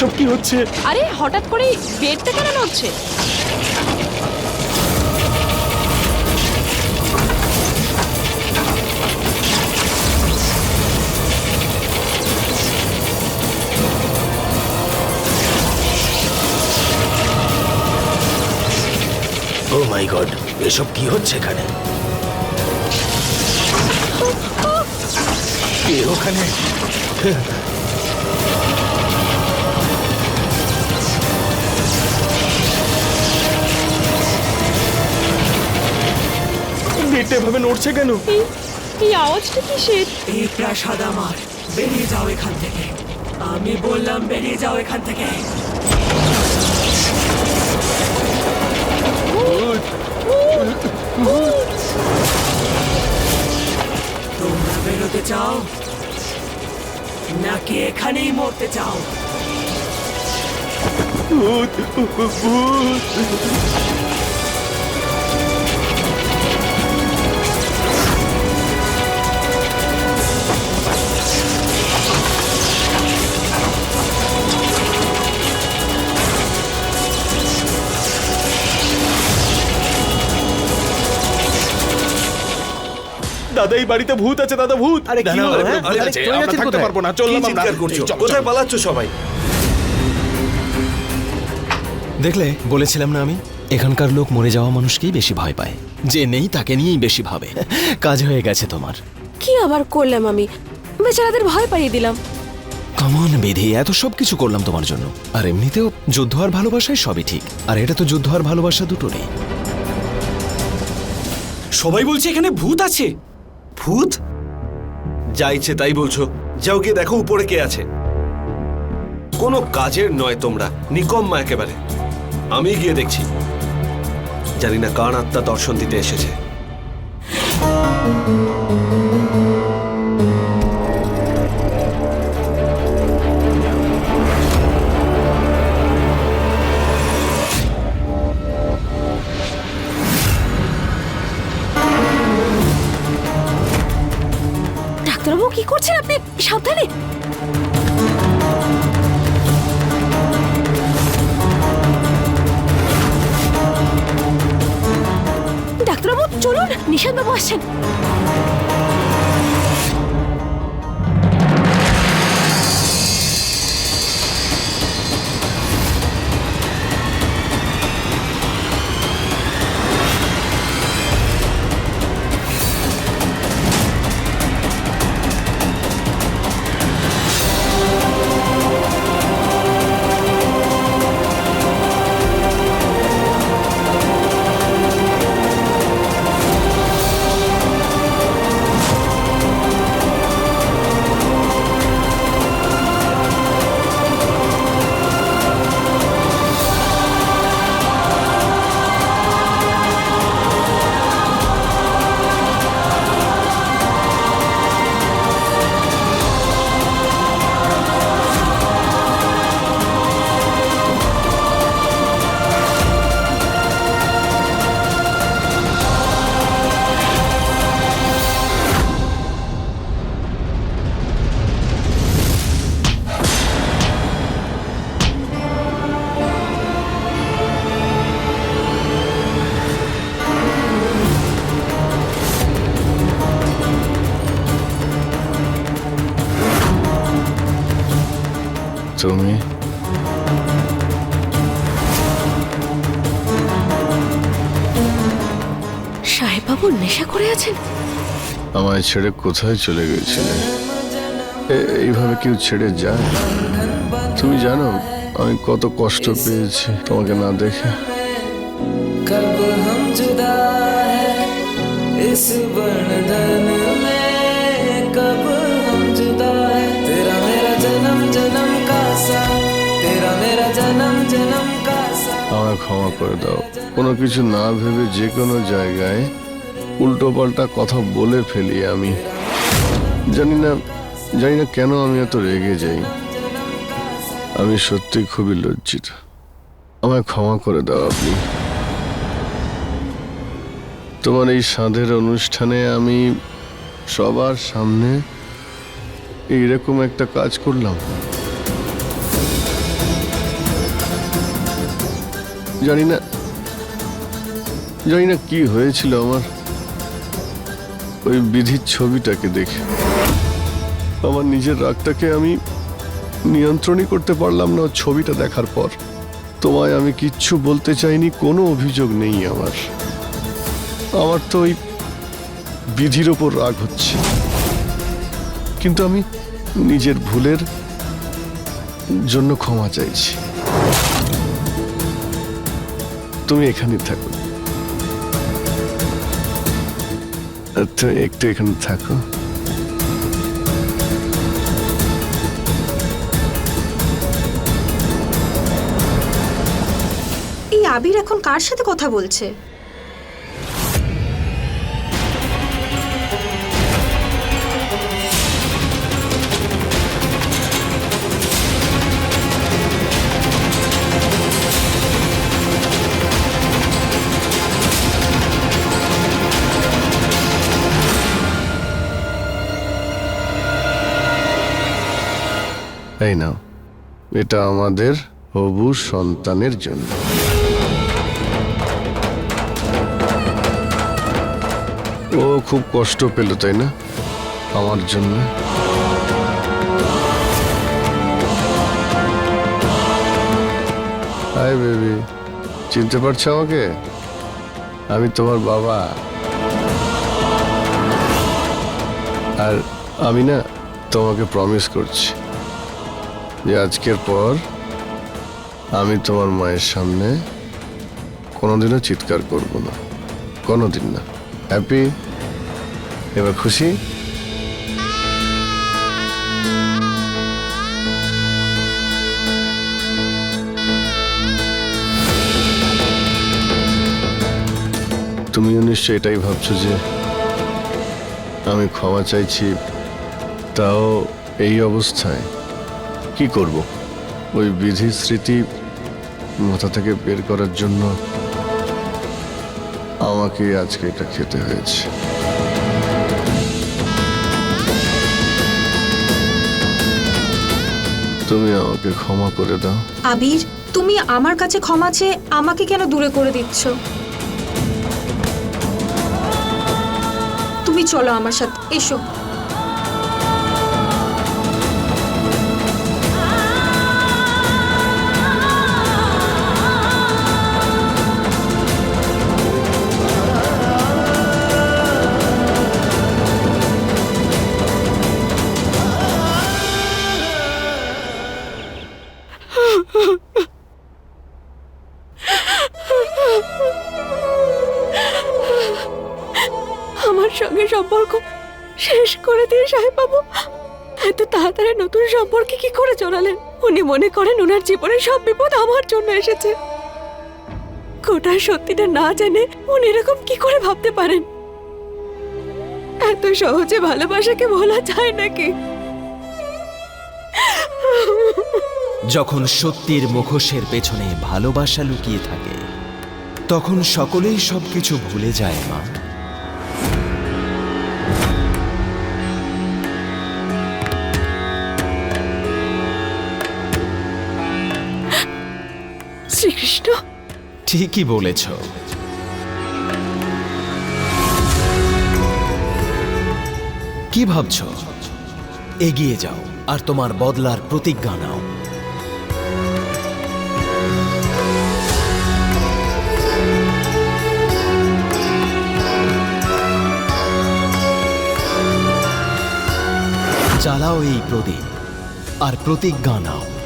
এসব কি হচ্ছে? আরে হঠাৎ করে বেডটা কেন নড়ছে? ও মাই গড এসব কি হচ্ছে এখানে? কে ওখানে? বেডটা এভাবে নড়ছে কেন? এই এই আওয়াজটা কিসের? এই প্রাসাদ আমার। বেরিয়ে যাও এখান থেকে। আমি বললাম বেরিয়ে যাও এখান থেকে। তোমরা বেরোতে চাও? নাকি এখানেই মরতে চাও? ভূত ভূত দাদা এই বাড়িতে ভূত আছে দাদা ভূত। আরে কি হলো, হ্যাঁ? ভূত আরে চলে আমরা যাচ্ছেন থাকতে কোথায়? পারব না চললাম আমরা চিৎকার করছ? চল, চল, কোথায় পালাচ্ছ সবাই? দেখলে বলেছিলাম না আমি? এখানকার লোক মরে যাওয়া মানুষকেই বেশি ভয় পায়। যে নেই তাকে নিয়েই বেশি ভাবে। কাজ হয়ে গেছে তোমার। কি আবার করলাম আমি? বেচারাদের ভয় পাইয়ে দিলাম। কমন বিধি এত সব কিছু করলাম তোমার জন্য। আর এমনিতেও যুদ্ধ আর ভালোবাসায় সবই ঠিক। আর এটা তো যুদ্ধ আর ভালোবাসা দুটো নেই সবাই বলছে এখানে ভূত আছে। ভূত যা ইচ্ছে তাই বলছো। যাও গিয়ে দেখো উপরে কে আছে। কোনো কাজের নয় তোমরা। নিকম্মা একেবারে। আমি গিয়ে দেখছি। জানি না কার আত্মা দর্শন দিতে এসেছে। ছেড়ে কোথায় চলে গেছিলে? এইভাবে কেউ ছেড়ে যায়? তুমি জানো আমি কত কষ্ট পেয়েছি তোমাকে না দেখে। আমার ক্ষমা করে দাও। কোনো কিছু না ভেবে যে কোনো জায়গায় উল্টো পাল্টা কথা বলে ফেলি আমি। জানি না জানি না কেন আমি এত রেগে যাই। আমি সত্যি খুবই লজ্জিত। আমায় ক্ষমা করে দাও আপনি। তোমার এই সাধের অনুষ্ঠানে আমি সবার সামনে এইরকম একটা কাজ করলাম। জানি না জানি না কি হয়েছিল আমার। ওই বিধির ছবিটাকে দেখে। আমার নিজের রাগটাকে আমি নিয়ন্ত্রণই করতে পারলাম না ছবিটা দেখার পর। তোমায় আমি কিচ্ছু বলতে চাইনি, কোনো অভিযোগ নেই আমার। আমার তো ওই বিধির ওপর রাগ হচ্ছে। কিন্তু আমি নিজের ভুলের জন্য ক্ষমা চাইছি। তুমি এখানে থাকো। তুমি একটু এখানে থাকো। এই আবির এখন কার সাথে কথা বলছে? এই নাও এটা আমাদের হবু সন্তানের জন্য। ও খুব কষ্ট পেল, তাই না? আমার জন্য। বেবি, চিনতে পারছ আমাকে? আমি তোমার বাবা। আর আমি না তোমাকে প্রমিস করছি। যে আজকের পর আমি তোমার মায়ের সামনে কোনোদিনও চিৎকার করব না। কোনোদিন না। হ্যাপি এবার খুশি? তুমিও নিশ্চয় এটাই ভাবছ যে আমি ক্ষমা চাইছি, তাও এই অবস্থায়। কি করব? ওই বিধি স্মৃতি মাথা থেকে বের করার জন্য আমাকে আজকে এটা খেতে হয়েছে। তুমি আমাকে ক্ষমা করে দাও। আবির তুমি আমার কাছে ক্ষমা চেয়ে আমাকে কেন দূরে করে দিচ্ছ? তুমি চলো আমার সাথে এসো। সম্পর্কে কি করে জড়ালেন উনি মনে করেন ওনার জীবনে সব বিপদ আমার জন্য এসেছে। গোটা সত্যিটা না জেনে উনি এরকম কি করে ভাবতে পারেন? এত সহজে ভালোবাসাকে ভোলা যায় নাকি? যখন সত্যির মুখোশের পেছনে ভালোবাসা লুকিয়ে থাকে, তখন সকলেই সবকিছু ভুলে যায় মা। ঠিকই বলেছ। কি ভাবছ? এগিয়ে যাও আর তোমার বদলার প্রতিজ্ঞা নাও। জ্বালাও এই প্রদীপ আর প্রতিজ্ঞা নাও।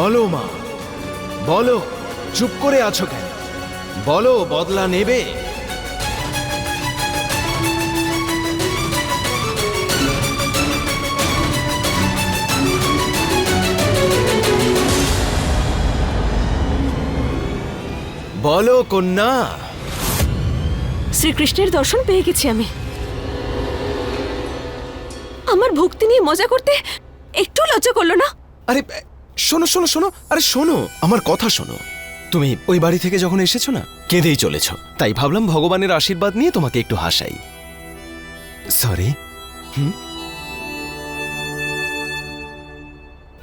বলো মা। বলো চুপ করে আছো কেন? বলো বদলা নেবে? বলো কন্যা। শ্রীকৃষ্ণের দর্শন পেয়ে গেছি আমি। আমার ভক্তি নিয়ে মজা করতে একটু লজ্জা করল না? আরে শোনো শোনো শোনো, আরে শোনো, আমার কথা শোনো। তুমি ওই বাড়ি থেকে যখন এসেছ না, কেঁদেই চলেছ। তাই ভাবলাম ভগবানের আশীর্বাদ নিয়ে তোমাকে একটু হাসাই। সরি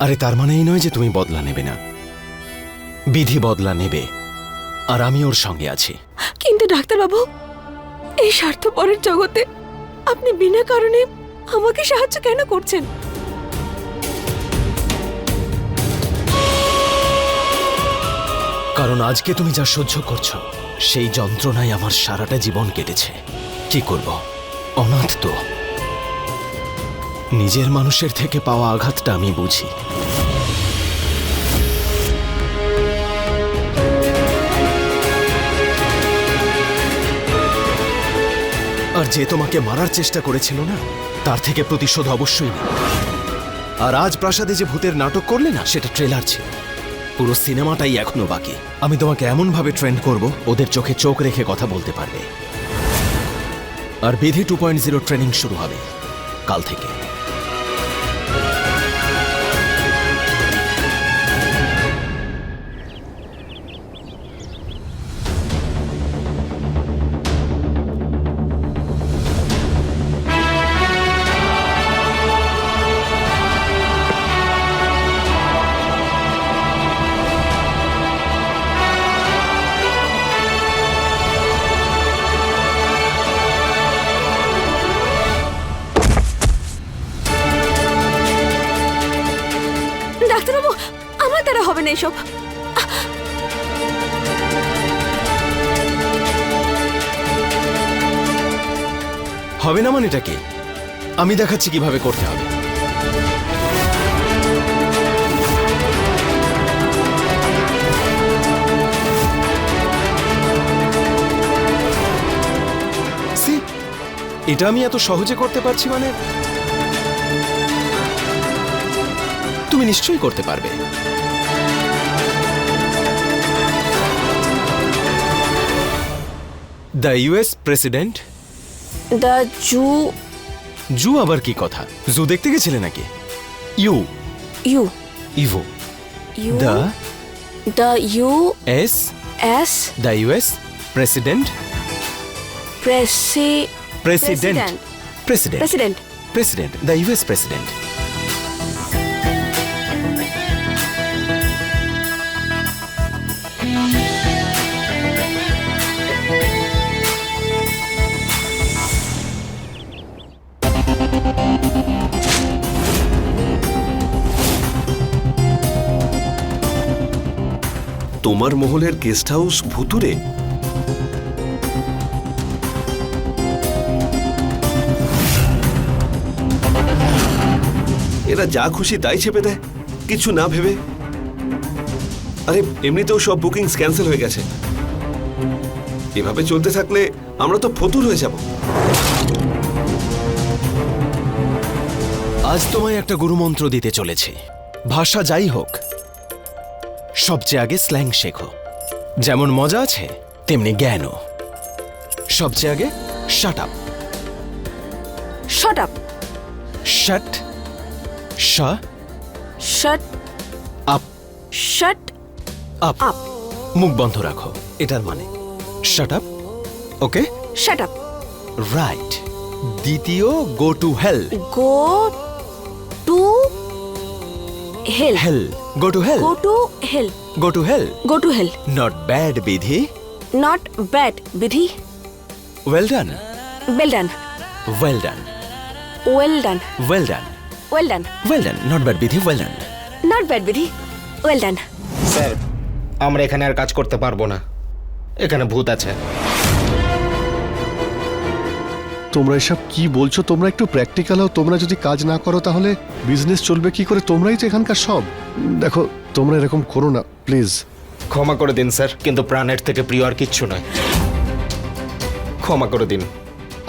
আরে তার মানে এই নয় যে তুমি বদলা নেবে না। বিধি বদলা নেবে, আর আমি ওর সঙ্গে আছি। কিন্তু ডাক্তারবাবু, এই স্বার্থপরের জগতে আপনি বিনা কারণে আমাকে সাহায্য কেন করছেন? কারণ আজকে তুমি যা সহ্য করছ, সেই যন্ত্রণায় আমার সারাটা জীবন কেটেছে। কি করব? অনাথ তো। নিজের মানুষের থেকে পাওয়া আঘাতটা আমি বুঝি। আর যে তোমাকে মারার চেষ্টা করেছিল না, তার থেকে প্রতিশোধ অবশ্যই নেবে। আর আজ প্রাসাদে যে ভূতের নাটক করলে না, সেটা ট্রেলার ছিল। পুরো সিনেমাটাই এখনও বাকি। আমি তোমাকে এমন ভাবে ট্রেন্ড করব, ওদের চোখে চোখ রেখে কথা বলতে পারবে। আর বিধি টু পয়েন্ট জিরো ট্রেনিং শুরু হবে, কাল থেকে। এসব? হবে না মানে এটাকে আমি দেখাচ্ছি কীভাবে করতে হবে? এটা আমি এত সহজে করতে পারছি মানে? তুমি নিশ্চয়ই করতে পারবে। the US president the zoo zoo আবার কি কথা জু দেখতে গেছিলে নাকি you you Ivo U the the U S S the US president precis president president president president the US president তোমার মহলের গেস্ট হাউস ভুতুরে এরা যা খুশি তাই চেপে দেয়, কিছু না ভেবে। আরে, এমনিতেও সব বুকিংস ক্যান্সেল হয়ে গেছে। এভাবে চলতে থাকলে আমরা তো ফতুর হয়ে যাব। আজ তোমায় একটা গুরুমন্ত্র দিতে চলেছি। ভাষা যাই হোক সবচেয়ে আগে স্ল্যাং শেখো। যেমন মজা আছে তেমনি জ্ঞানও। সবচেয়ে আগে shut up shut up shut শা shut up shut up up মুখ বন্ধ রাখো এটার মানে। Shut up okay shut up right দ্বিতীয় go to hell go hell hell go to hell go to hell go to hell go to hell not bad বিধি not bad বিধি well done well done well done well done well done well done well done not bad বিধি well done not bad বিধি well done sir আমরা এখানে আর কাজ করতে পারব না। এখানে ভূত আছে। তোমরা এসব কি বলছো? তোমরা একটু প্র্যাকটিক্যাল হও। তোমরা যদি কাজ না করো তাহলে বিজনেস চলবে কি করে? তোমরাই তো এখানকার সব। দেখো তোমরা এরকম করো না প্লিজ ক্ষমা করে দিন স্যার। কিন্তু প্রাণের থেকে প্রিয় আর কিচ্ছু নয়। ক্ষমা করে দিন।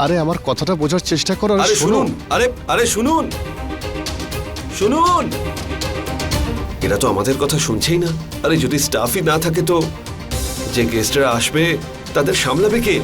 আরে আমার কথাটা বোঝার চেষ্টা করো আরে শুনুন আরে আরে শুনুন। শুনুন। এরা তো আমাদের কথা শুনছেই না। আরে যদি স্টাফই না থাকে তো যে গেস্টরা আসবে তাদের সামলাবে কে?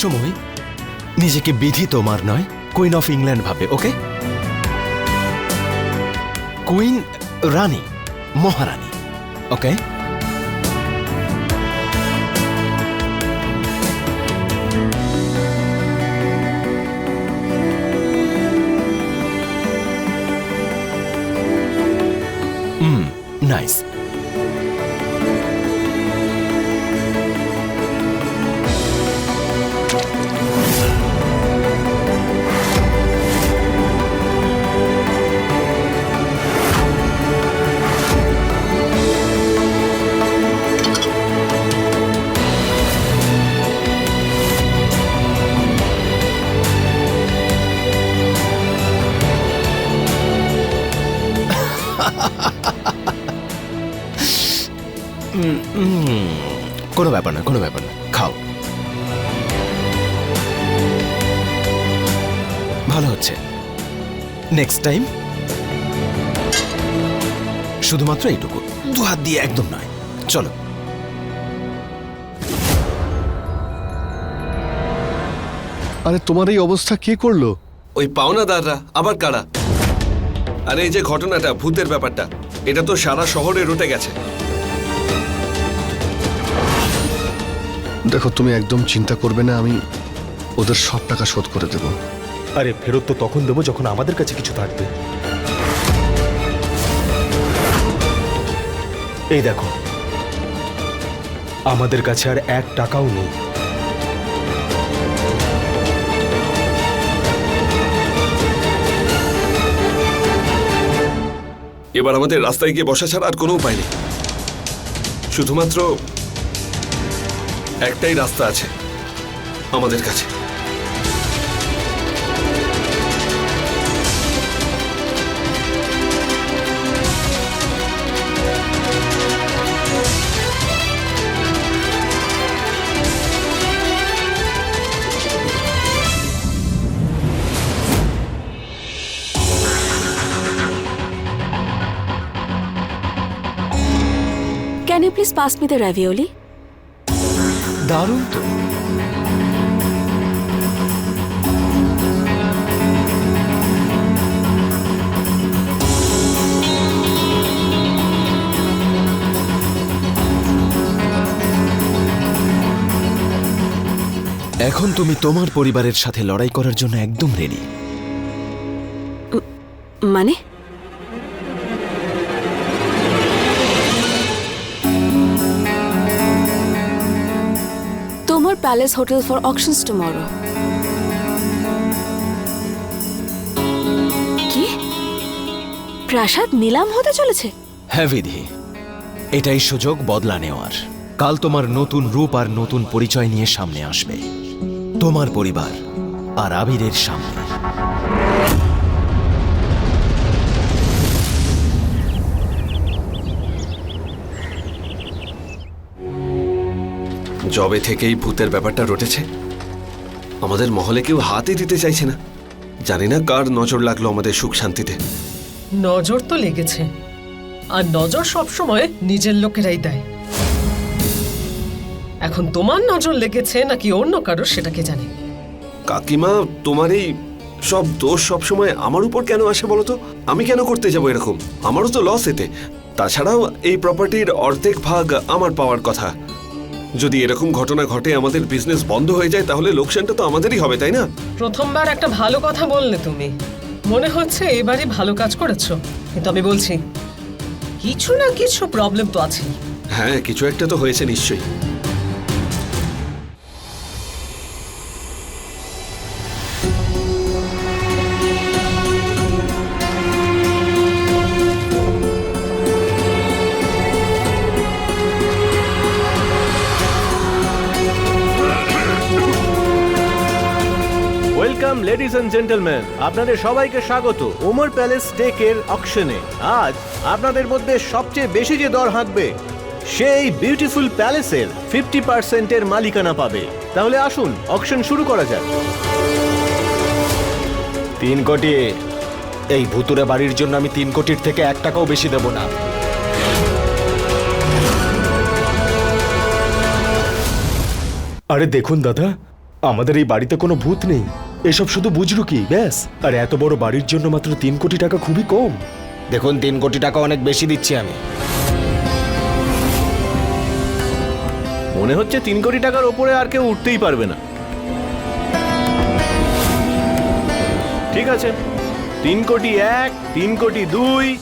খাবার সময় নিজেকে বিধি তোমার নয় কুইন অফ ইংল্যান্ড ভাবে ওকে কুইন রানী মহারানী ওকে নাইস কোনো ব্যাপার না কোনো ব্যাপার না খাও। ভালো হচ্ছে। নেক্সট টাইম শুধুমাত্র এইটুকু দু হাত দিয়ে একদম নয়। চলো। আরে তোমার এই অবস্থা কে করল? ওই পাওনাদাররা আবার কারা? আরে এই যে ঘটনাটা ভূতের ব্যাপারটা এটা তো সারা শহরে রটে গেছে। দেখো তুমি একদম চিন্তা করবে না আমি ওদের সব টাকা শোধ করে দেবো। আরে ফেরত তো তখন দেবো যখন আমাদের কাছে কিছু থাকবে। এই দেখো আমাদের কাছে আর এক টাকাও নেই। এবার আমাদের রাস্তায় গিয়ে বসা ছাড়া আর কোনো উপায় নেই। শুধুমাত্র একটাই রাস্তা আছে। আমাদের কাছে। Can you please pass me the ravioli দারুণ তো। এখন তুমি তোমার পরিবারের সাথে লড়াই করার জন্য একদম রেডি মানে? তোমার Hotel for auctions tomorrow. কি? প্রাসাদ নিলাম হতে চলেছে? হ্যাঁ বিধি, এটাই সুযোগ বদলা নেওয়ার। কাল তোমার নতুন রূপ আর নতুন পরিচয় নিয়ে সামনে আসবে। তোমার পরিবার আর আবিরের সামনে। জবে থেকেই ভূতের ব্যাপারটা রটেছে। আমাদের মহলে কেউ হাতই দিতে চাইছে না। জানি না কার নজর লাগল আমাদের সুখ শান্তিতে। নজর তো লেগেছে। আর নজর সবসময় নিজের লোকেরাই দেয়। এখন তোমার নজর লেগেছে নাকি অন্য কারোর সেটাকে জানি? কাকিমা তোমার এই সব দোষ সব সময় আমার উপর কেন আসে বলো তো? আমি কেন করতে যাব এরকম? আমারও তো লস এতে। তাছাড়াও এই প্রপার্টির অর্ধেক ভাগ আমার পাওয়ার কথা। যদি এরকম ঘটনা ঘটে আমাদের বিজনেস বন্ধ হয়ে যায় তাহলে লোকসানটা তো আমাদেরই হবে তাই না? প্রথমবার একটা ভালো কথা বললে তুমি। মনে হচ্ছে এবারে ভালো কাজ করেছ। কিন্তু আমি বলছি কিছু না কিছু প্রবলেম তো আছে হ্যাঁ কিছু একটা তো হয়েছে নিশ্চয়ই। লেডিস এন্ড জেন্টলম্যান আপনাদের সবাইকে স্বাগত ওমর প্যালেস স্টেকের অকশনে। আজ আপনাদের মধ্যে সবচেয়ে বেশি যে দর হাঁকবে সেই বিউটিফুল প্যালেসের ফিফটি পার্সেন্টের মালিকানা পাবে। তাহলে আসুন অকশন শুরু করা যাক। তিন কোটি। এই ভুতুরে বাড়ির জন্য আমি তিন কোটির থেকে এক টাকাও বেশি দেব না। আরে দেখুন দাদা আমাদের এই বাড়িতে কোনো ভূত নেই। এসব শুধু বুঝলো কি? ব্যাস। আর এত বড় বাড়ির জন্য মাত্র তিন কোটি টাকা খুবই কম। দেখুন তিন কোটি টাকা অনেক বেশি দিচ্ছি আমি। মনে হচ্ছে তিন কোটি টাকার ওপরে আর কেউ উঠতেই পারবে না। ঠিক আছে। তিন কোটি এক তিন কোটি দুই